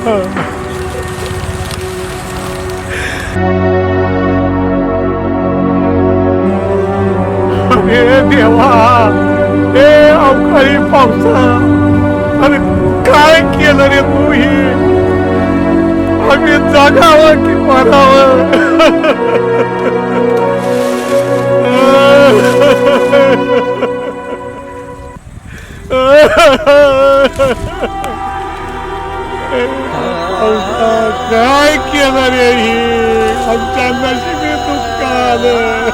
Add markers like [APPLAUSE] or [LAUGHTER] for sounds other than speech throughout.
हे देवा हे अवकाळी पावसा. अरे काय केलं रे तू हे आम्ही जागावं की मारावं? [LAUGHS] पावसा, काय केलं रे ही आमच्या नशिबी दुःख आलं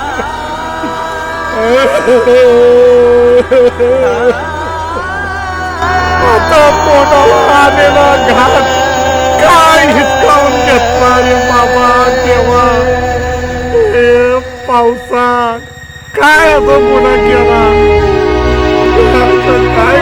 आता पोटाला आलेला घात काय हिसकावून घेतला रे बाबा तेव्हा हे पावसा काय आता गुन्हा केला काय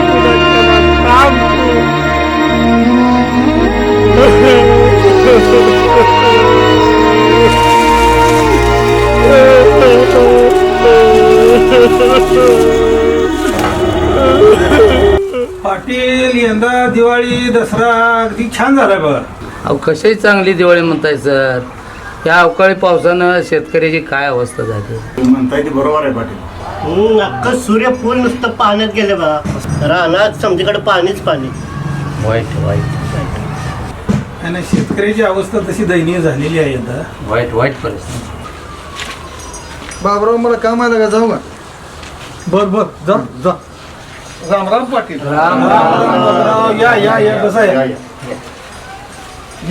छान झालाय बघा. अहो कशाही चांगली दिवाळी म्हणताय सर? या अवकाळी पावसानं शेतकऱ्याची काय अवस्था झाली? म्हणताय ते बरोबर आहे पाटील. हम्म, अख्खं सूर्य फुल नुसतं पाण्यात गेलं बा. रानात समजीकडे पाणीच पाणी. वाईट वाईट. आणि शेतकऱ्याची अवस्था तशी दयनीय झालेली आहे यंदा वाईट वाईट परिस्थिती. बाबराव मला काम आलं का? जाऊ का? बर बर जा जा. राम राम पाटील. राव, या या या बसा या.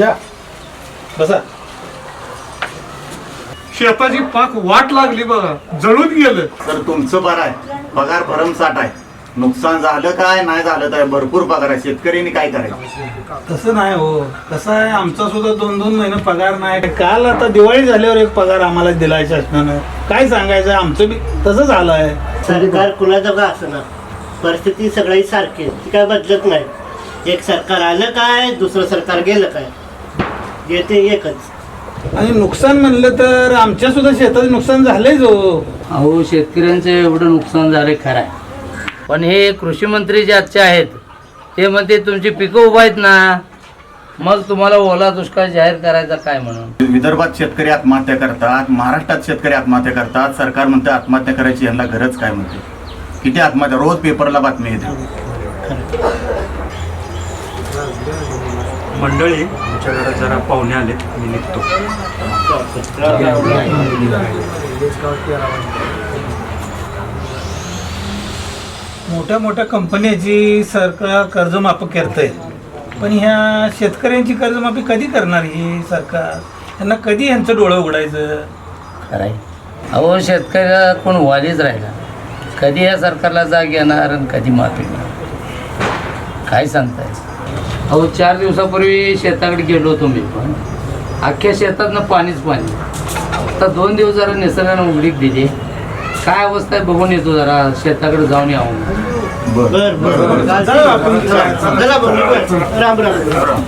या. बसा. शेताची पाक वाट लागली बघा. जळून गेलं. तर तुमचं बरं आहे. पगार भरमसाठ आहे. नुकसान झालं काय नाही झालं तर भरपूर पगार आहे. शेतकऱ्यांनी काय करायचं? तसं नाही हो. कसं आहे आमचा सुद्धा दोन दोन महिने पगार नाही. काल आता दिवाळी झाल्यावर एक पगार आम्हाला दिलाय शासनानं काय सांगायचं आमचं बी तसं झालं आहे. सरकार कुणाचं का असणार? परिस्थिती सगळी सारखी आहे. ती काय बदलत नाही. एक सरकार आलं काय दुसरं सरकार गेलं काय? येते एकच. आणि नुकसान म्हणलं तर आमच्या सुद्धा शेताचं नुकसान झालंयच हो अहो शेतकऱ्यांचं एवढं नुकसान झालं खरं आहे पण हे कृषी मंत्री जे आजचे आहेत ते म्हणते तुमची पिकं उभा आहेत ना मग तुम्हाला ओला दुष्काळ जाहीर करायचा काय म्हणून? विदर्भात शेतकरी आत्महत्या करतात महाराष्ट्रात शेतकरी आत्महत्या करतात सरकार म्हणते आत्महत्या करायची यांना गरज काय म्हणते? किती आत्महत्या? रोज पेपरला बातमी येते. मंडळी आमच्या घरात जरा पाहुणे आले मी निघतो. मोठ्या मोठ्या कंपन्याची सरकार कर्जमाफी करतंय. पण ह्या शेतकऱ्यांची कर्जमाफी कधी करणार ही सरकार? त्यांना कधी यांचं डोळं उघडायचं? खरं आहे अहो शेतकऱ्याला कोण वालीच राहिला. कधी या सरकारला जाग येणार आणि कधी माफी मिळणार? काय सांगताय? अहो चार दिवसापूर्वी शेताकडे गेलो होतो मी पण. अख्ख्या शेतातनं पाणीच पाणी. आता दोन दिवस जरा निसर्गानं उघडीक दिली. काय अवस्था आहे बघून येतो जरा. शेताकडे जाऊन यावं बर बर चला आपण चला. बघू राम राम.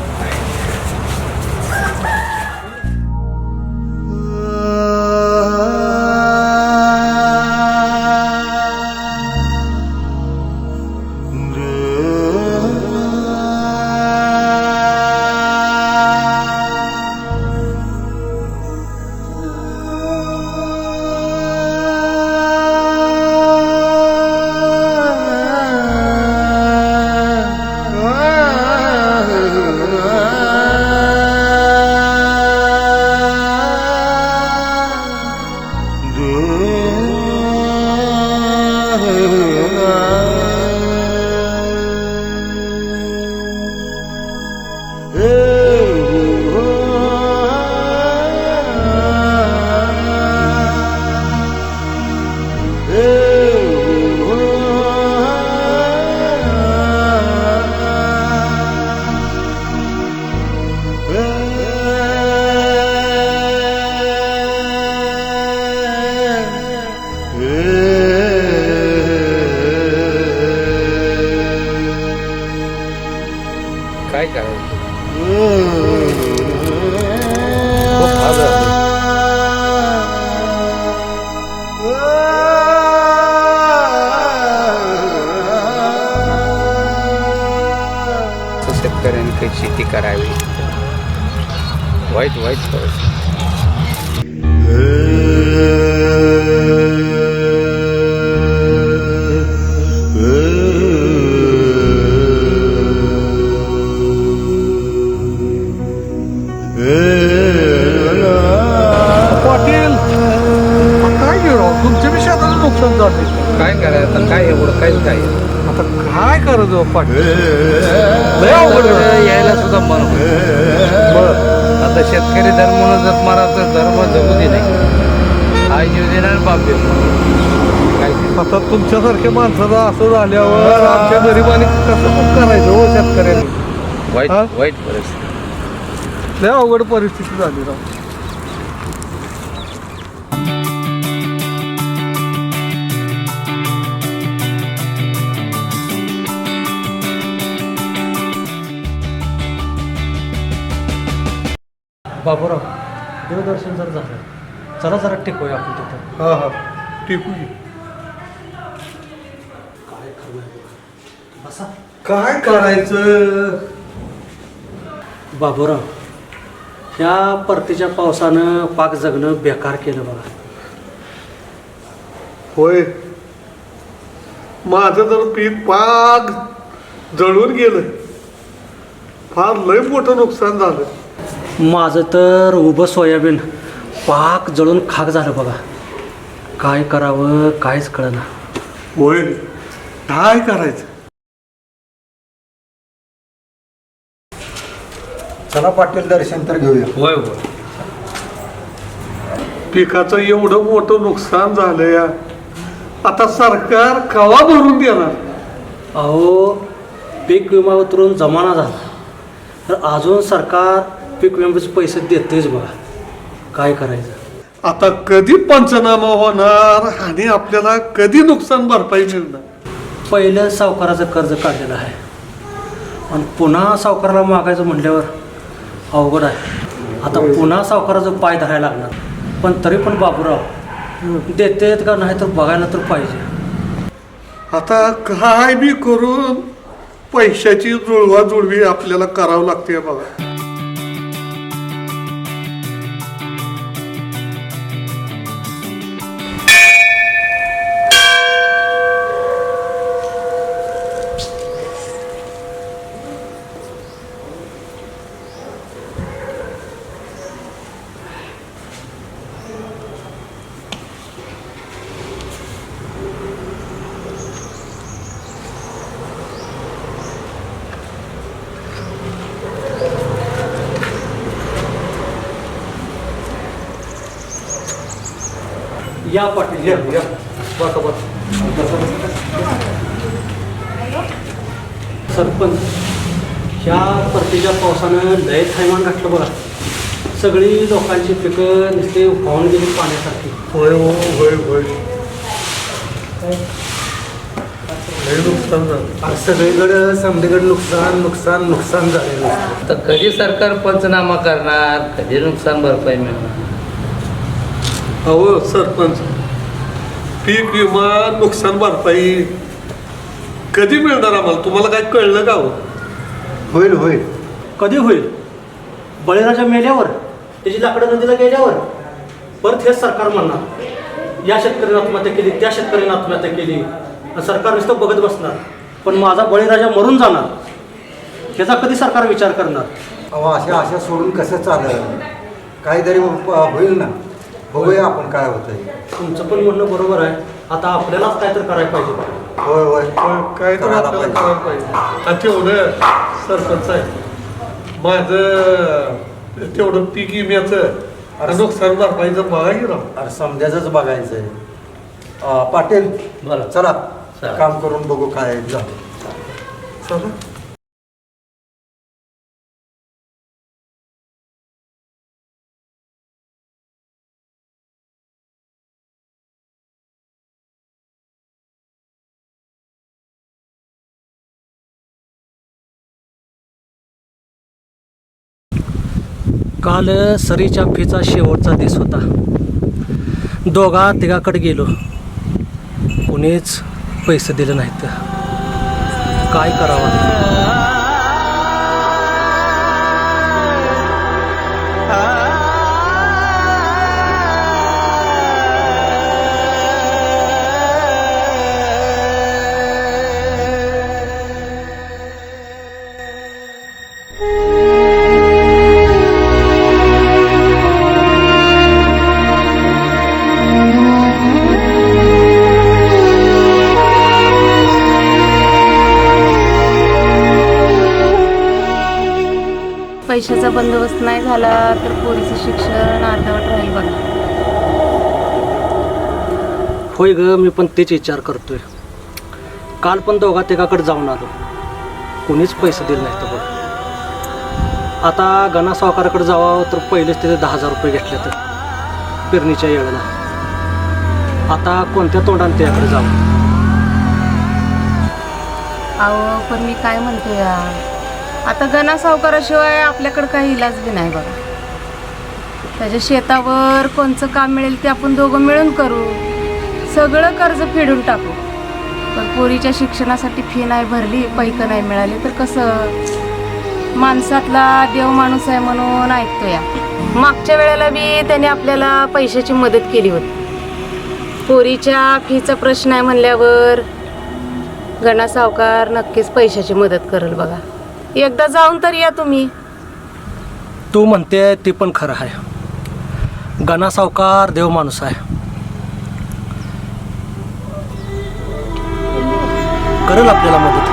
शेतकऱ्यांनी काही शेती करावी. वाईट वाईट पाटील काय करायचं काय एवढं? काहीच काय? काय करायचं हो पाटील लय अवघड. यायला सुद्धा मन बर आता शेतकरी धर्म जर मला तर धर्म जगू दे नाही आई जीव देणार बाप ते? आता तुमच्यासारख्या माणसाचं असं झाल्यावर आमच्या गरिबांनी कसं करायचं हो शेतकऱ्यांनी वाईट? वाईट परिस्थिती लय अवघड परिस्थिती झाली राव बाबूराव देवदर्शन जर झालं चला जरा टेकूया आपण तिथं. हा हा. आहे काय खरं बसा. काय करायचं? बाबूराव ह्या परतीच्या पावसानं पाक जगणं बेकार केलं बघा. होय. माझं तर पीक पाक जळून गेलं. फार लय मोठं नुकसान झालं. माझं तर उभं सोयाबीन पाक जळून खाक झालं बघा. काय करावं काहीच कळना. होय काय करायचं? चला पाटील दर्शन तर घेऊया. होय होय. पिकाचं एवढं मोठं नुकसान झालं या. आता सरकार कवा भरून देणार? अहो पीक विमा उतरून जमाना झाला. तर अजून सरकार पीक विम्याचे पैसे देतेच बघा काय करायचं? आता कधी पंचनामा होणार? आणि आपल्याला कधी नुकसान भरपाई मिळणार? पहिलं सावकाराचं कर्ज काढलेलं आहे. आणि पुन्हा सावकाराला मागायचं म्हटल्यावर अवघड आहे. आता पुन्हा सावकाराचं पाय धरायला लागणार. पण तरी पण बाबूराव देतेत का नाही तर बघायला तर पाहिजे. आता काय बी करून पैशाची जुळवाजुळवी आपल्याला करावं लागते बघा. या पाटील या या. बसा बसा. सरपंच ह्या परतीच्या पावसानं लय थैमान घातलं बघा. सगळी लोकांची पिकं नुसते वाहून गेली पाण्यासारखी. होय हो होय होय. लय नुकसान झालं. आज सगळीकडं समधीकडे नुकसान नुकसान नुकसान झालेलं. तर कधी सरकार पंचनामा करणार कधी नुकसान भरपाई मिळणार? अहो सरपंच पीक विमा नुकसान भरपाई कधी मिळणार आम्हाला? तुम्हाला काय कळलं का हो? होईल होईल. कधी होईल? बळीराजा मेल्यावर? त्याची लाकडं नदीला गेल्यावर? परत हेच सरकार म्हणणार. या शेतकऱ्याने आत्महत्या केली त्या शेतकऱ्याने आत्महत्या केली. आणि सरकार नुसतं बघत बसणार. पण माझा बळीराजा मरून जाणार. ह्याचा कधी सरकार विचार करणार? अहो अशा अशा सोडून कसं चालेल? काहीतरी प- होईल ना. बघूया आपण काय होतंय. तुमचं पण म्हणणं बरोबर आहे. आता आपल्यालाच काय तर करायला पाहिजे होय होय. काय तर करायला आपल्याला पाहिजे. करायला पाहिजे. आणि तेवढं सरपंच आहे. माझं तेवढं पीक विम्याचं नुकसान भरपाईचं बघा की राव. अरे समजायचंच बघायचंय. अं, पाटील बरं. चला चला. काम करून बघू काय झालं. चला. काल सरीच्या फीचा शेवटचा दिस होता दोघा तिघाकडे गेलो कुणीच पैसे दिले नाहीत काय करावं पैशाचा बंदोबस्त नाही झाला तर पोरीचं शिक्षण अर्धवट राहील बघा. होय ग मी पण तेच विचार करतोय. काल पण दोघा तिघाकडे जाऊन आलो. कोणीच पैसे दिले नाहीत बघ. आता गणा सावकाराकडे जावं तर पहिलेच तिथे दहा हजार रुपये घेतले तर पेरणीच्या वेळेला आता कोणत्या तोंडाने त्याकडे जावं? अहो पण मी काय म्हणतो या आता गणा सावकाराशिवाय आपल्याकडं काही इलाज बी नाही बघा. त्याच्या शेतावर कोणचं काम मिळेल ते आपण दोघं मिळून करू. सगळं कर्ज फेडून टाकू. पण पोरीच्या शिक्षणासाठी फी नाही भरली पैकं नाही मिळाली तर कसं? माणसातला देव माणूस आहे म्हणून ऐकतो या. मागच्या वेळेला बी त्याने आपल्याला पैशाची मदत केली होती. पोरीच्या फीचा प्रश्न आहे म्हणल्यावर गणा सावकार नक्कीच पैशाची मदत करेल बघा. एकदा जाऊन तर या तुम्ही. तू म्हणते ते पण खरं आहे. गणा सावकार देव माणूस आहे. करेल आपल्याला मदत.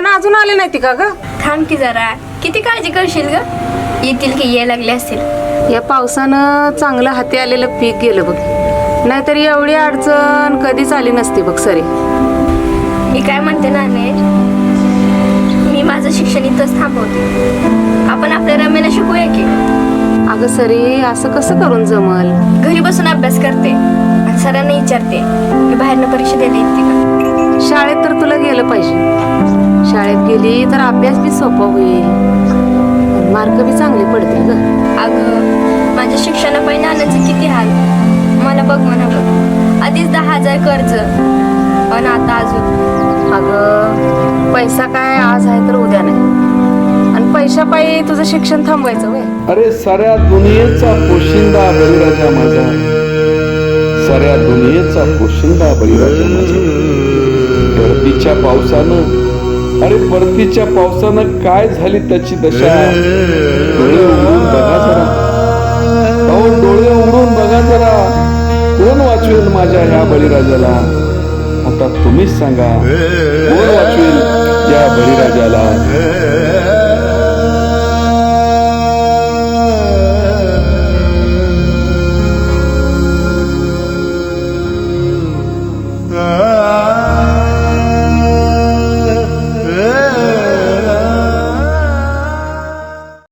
नाना अजून आले नाही ती का ग? थांब की जरा. किती काळजी करशील ग? येतील की ये लागले असतील. या पावसानं चांगलं हाती आलेलं पीक गेलं बघ. नाहीतर एवढी अडचण कधीच आली नसती बघ सरी. मी काय म्हणते ना मी माझं शिक्षण इथंच थांबवते. आपण आपल्या रमेला शिकूया की? अगं सरी असं कसं करून जमल? घरी बसून अभ्यास करते आणि सरांना विचारते मी बाहेरनं परीक्षा द्यायला येते का? शाळेत तर तुला गेलं पाहिजे. शाळेत गेली तर अभ्यास बी सोपा होईल. मार्क बी चांगले पडतील ग. अगं माझ्या शिक्षणापायी नाण्याचे किती हाल. मला बघ म्हणा बघ आधीच दहा हजार कर्ज. पण आता अजून. अगं पैसा काय आज आहे तर उद्या नाही. आणि पैशापायी तुझं शिक्षण थांबवायचं वय. अरे साऱ्या दुनियेचा पोशिंदा बळीराजा माझा साऱ्या दुनियेचा पोशिंदा बळीराजा माझा पावसानं अरे परतीच्या पावसानं काय झाली त्याची दशा? डोळे उघडून बघा जरा. अहो डोळे उघडून बघा जरा. कोण वाचवेल माझ्या ह्या बळीराजाला? आता तुम्हीच सांगा. कोण वाचवेल या बळीराजाला?